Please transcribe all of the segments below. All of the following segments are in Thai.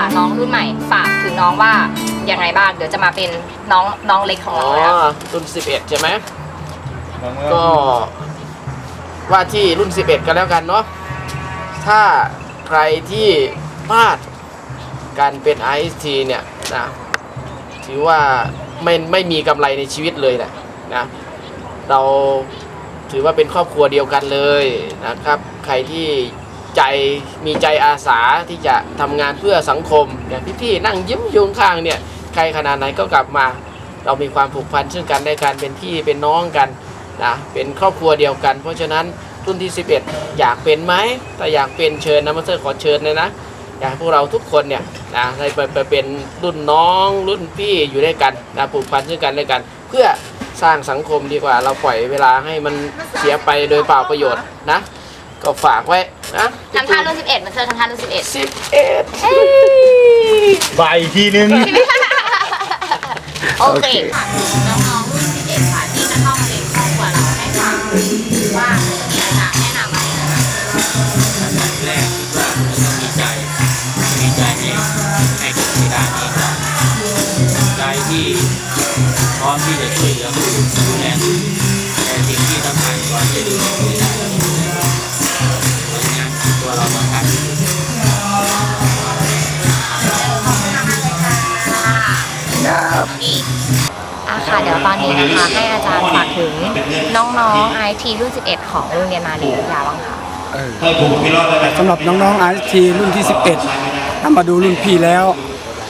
ค่ะ น้องรุ่นใหม่ฝากถึงน้องว่ายังไงบ้างเดี๋ยวจะมาเป็นน้องน้องเล็กของอ๋อเราแล้ว รุ่น 11 ใช่ไหม ก็ว่าที่รุ่น 11 กันแล้วกันเนาะ ถ้าใครที่พลาดการเป็น IST เนี่ยนะถือว่าไม่ไม่มีกำไรในชีวิตเลยแหละนะ เราถือว่าเป็นครอบครัวเดียวกันเลยนะครับ ใครที่ ใจมีใจอาสาที่จะทำงานเพื่อสังคมอย่างพี่ๆนั่งยิ้มยุงข้างเนี่ยใครขนาดไหนก็กลับมา เรามีความผูกพันซึ่งกันและกันเป็นพี่เป็นน้องกันนะเป็นครอบครัวเดียวกัน เพราะฉะนั้นรุ่นที่ 11 อยากเป็นไหมถ้าอยากเป็นเชิญนะมาสเตอร์ขอเชิญเลยนะอยากให้พวกเราทุกคนเนี่ยนะได้ไปไปเป็นรุ่นน้องรุ่นพี่อยู่ด้วยกันนะผูกพันซึ่งกันและกัน เพื่อสร้างสังคมดีกว่าเราปล่อยเวลาให้มันเสียไปโดยเปล่าประโยชน์นะ ก็ฝากไว้นะทำท่ารุ่น11มาเจอทำท่ารุ่น11สิบเอ็ดบ่ายอีกทีนึง โอเคค่ะน้องๆ ค่ะ เดี๋ยวตอนนี้นะคะให้อาจารย์ฝากถึงน้องๆ IT รุ่น 11 ของโรงเรียนมาลีวิทยาบ้างค่ะสำหรับน้องๆ RT รุ่นที่ 11ถ้ามาดูรุ่นพี่แล้ว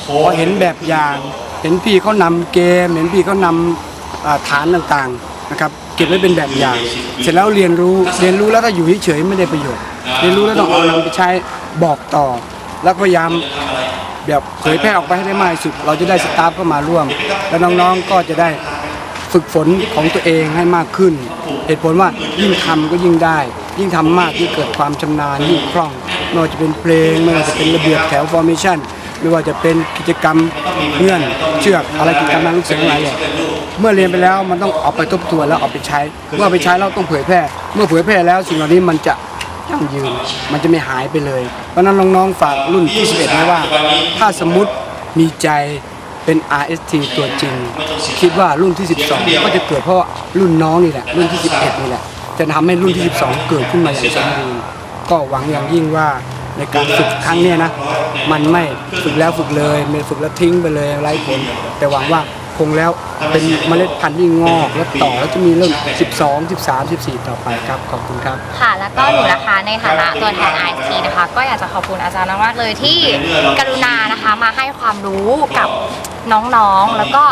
พอเห็นแบบอย่าง เห็นพี่เขานำเกม เห็นพี่เขานำอ่าฐานต่างๆนะครับเก็บไว้เป็นแบบอย่าง เสร็จแล้วเรียนรู้เรียนรู้แล้วถ้าอยู่เฉยๆไม่ได้ประโยชน์ เรียนรู้แล้วต้องเอานำไปใช้บอกต่อ แล้วพยายาม แบบเผยแพร่ออกไปให้ได้มากที่สุด เราจะได้สตาฟเข้ามาร่วม แล้วน้องๆก็จะได้ฝึกฝนของตัวเองให้มากขึ้น เหตุผลว่ายิ่งทำก็ยิ่งได้ ยิ่งทำมากยิ่งเกิดความชำนาญยิ่งคล่องไม่ว่าจะเป็นเพลงไม่ว่าจะเป็นระเบียบแถว formation ไม่ว่าจะเป็นกิจกรรมเงื่อนเชือกอะไรกิจกรรมนั้นลูกเสืออะไรเนี่ยเมื่อเรียนไปแล้วมันต้องเอาไปทบทวนแล้วเอาไปใช้ เมื่อไปใช้เราต้องเผยแพร่ เมื่อเผยแพร่แล้วสิ่งเหล่านี้มันจะ ยั่งยืน มันจะไม่หายไปเลย เพราะนั้นน้องๆฝากรุ่นที่11นะว่า ถ้าสมมติมีใจเป็น RST ตัวจริง คิดว่ารุ่นที่ 12 ก็จะเกิดเพราะรุ่นน้องนี่แหละ รุ่นที่ 11 นี่แหละ จะทำให้รุ่นที่ 12 เกิดขึ้นมาอย่างสมบูรณ์ก็หวังอย่างยิ่งว่าในการฝึกครั้งนี้นะ มันไม่ฝึกแล้วฝึกเลยไม่ฝึกแล้วทิ้งไปเลยไร้ผลแต่หวังว่า คงแล้วเป็นเมล็ดพันธุ์ที่งอกและต่อแล้วจะมีรุ่น12 13 14 ต่อไปครับขอบคุณครับ ค่ะแล้วก็หนูนะคะในฐานะตัวแทน IT นะคะ ก็อยากจะขอบคุณอาจารย์มากๆเลยที่กรุณานะคะมาให้ความรู้กับน้องๆ แล้วก็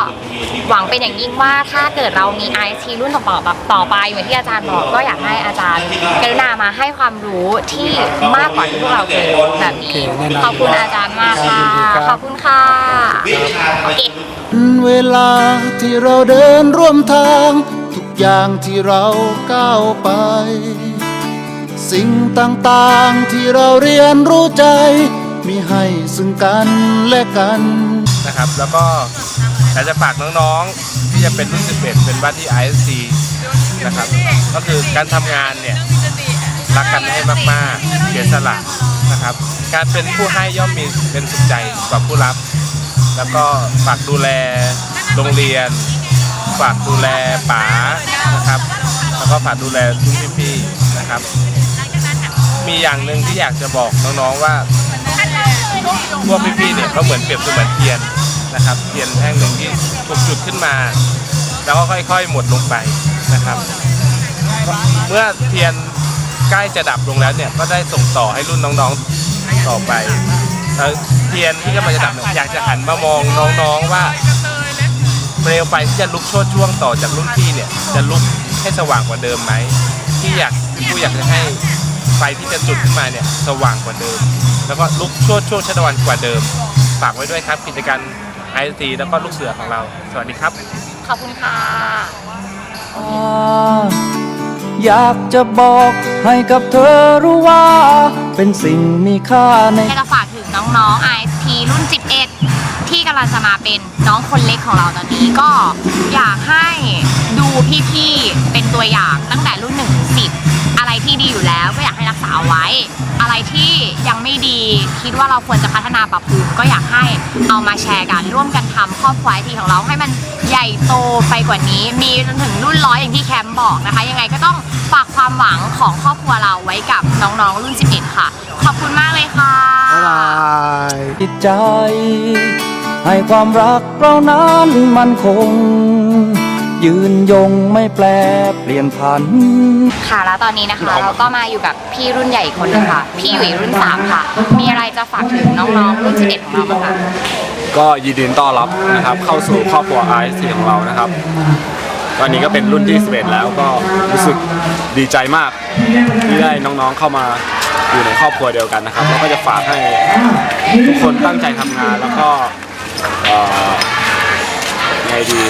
หวังเป็นอย่างยิ่งว่าถ้าเกิดเรามี IT รุ่นต่อๆต่อไปเหมือนที่อาจารย์บอกก็อยากให้อาจารย์กรุณามาให้ความรู้ที่มากกว่าที่พวกเราเคยรู้แบบนี้โอเคแน่นอนขอบคุณอาจารย์ มากค่ะครับขอบคุณค่ะ โอเค เวลาที่เราเดินร่วมทาง ทุกอย่างที่เราก้าวไป สิ่งต่างๆที่เราเรียนรู้ใจ มีให้ซึ่งกันและกัน นะครับ แล้วก็อยากจะฝากน้องๆ ที่จะเป็นรุ่น 11 เป็นว่าที่ ISC นะครับ ก็คือการทำงานเนี่ย รักกันให้มากๆเสียสละ นะครับ การเป็นผู้ให้ย่อมมีเป็นสุขใจกว่าผู้รับ แล้วก็ฝากดูแลโรงเรียน ฝากดูแลป๋านะครับ แล้วก็ฝากดูแลทุกพี่ๆนะครับ มีอย่างหนึ่งที่อยากจะบอกน้องๆว่าพวกพี่ๆเนี่ยก็เหมือนเปรียบเสมือนเทียนนะครับเทียนแท่งหนึ่งที่ถูกจุดขึ้นมา แล้วก็ค่อยๆ หมดลงไปนะครับ เมื่อเทียน ใกล้จะดับลงแล้วเนี่ยก็ได้ส่งต่อให้รุ่นน้องๆต่อไปเทียนที่กำลังจะดับเนี่ยอยากจะหันมามองน้องๆว่าเปลวไฟที่จะลุกโชดช่วงต่อจากรุ่นพี่เนี่ยจะลุกให้สว่างกว่าเดิมไหมที่อยากผู้อยากจะให้ไฟที่จะจุดขึ้นมาเนี่ยสว่างกว่าเดิม แล้วก็ลุกชดช่วงชะตวันกว่าเดิม ฝากไว้ด้วยครับกิจการไอซีแล้วก็ลูกเสือของเรา สวัสดีครับ ขอบคุณค่ะ อยากจะบอกให้กับเธอรู้ว่า เป็นสิ่งมีค่าใน ให้เราฝากถึงน้องๆ IST รุ่น 11 ที่กำลังจะมาเป็นน้องคนเล็กของเราตอนนี้ก็อยากให้ดูพี่ๆ เป็นตัวอย่างตั้งแต่รุ่น1ถึง10 ที่ดีอยู่แล้ว ก็อยากให้รักษาเอาไว้ อะไรที่ยังไม่ดีคิดว่าเราควรจะพัฒนาปรับปรุงก็อยากให้เอามาแชร์กันร่วมกันทำครอบครัวไอทีของเราให้มันใหญ่โตไปกว่านี้ มีจนถึงรุ่นร้อยอย่างที่แคมป์บอกนะคะ ยังไงก็ต้องฝากความหวังของครอบครัวเราไว้กับน้องๆรุ่น 11 ค่ะ ขอบคุณมากเลยค่ะบ๊ายบายจิตใจ ให้ความรักเรานั้นมันคง ยืนยงไม่แปรเปลี่ยนผัน ค่ะแล้วตอนนี้นะคะเราก็มาอยู่กับพี่รุ่นใหญ่อีกคนนึงค่ะ พี่หยุยรุ่น3ค่ะ มีอะไรจะฝากถึงน้องๆรุ่น11ของเราบ้างคะก็ยินดีต้อนรับนะครับ เข้าสู่ครอบครัว IST ของเรานะครับ ตอนนี้ก็เป็นรุ่นที่11แล้วก็รู้สึกดีใจมากที่ได้น้องๆเข้ามาอยู่ในครอบครัวเดียวกันนะครับแล้วก็จะฝากให้ทุกคนตั้งใจทำงานแล้วก็เอ่อไงดี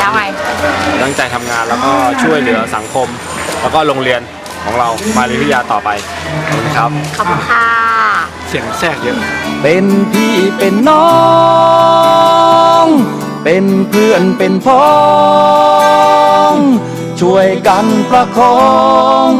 แล้วไง ตั้งใจทำงานแล้วก็ช่วยเหลือสังคม แล้วก็โรงเรียนของเรามาลีวิทยาต่อไปขอบคุณครับ ขอบคุณค่ะเสียงแทรกเยอะ เป็นพี่เป็นน้อง เป็นเพื่อนเป็นพ้อง ช่วยกันประคอง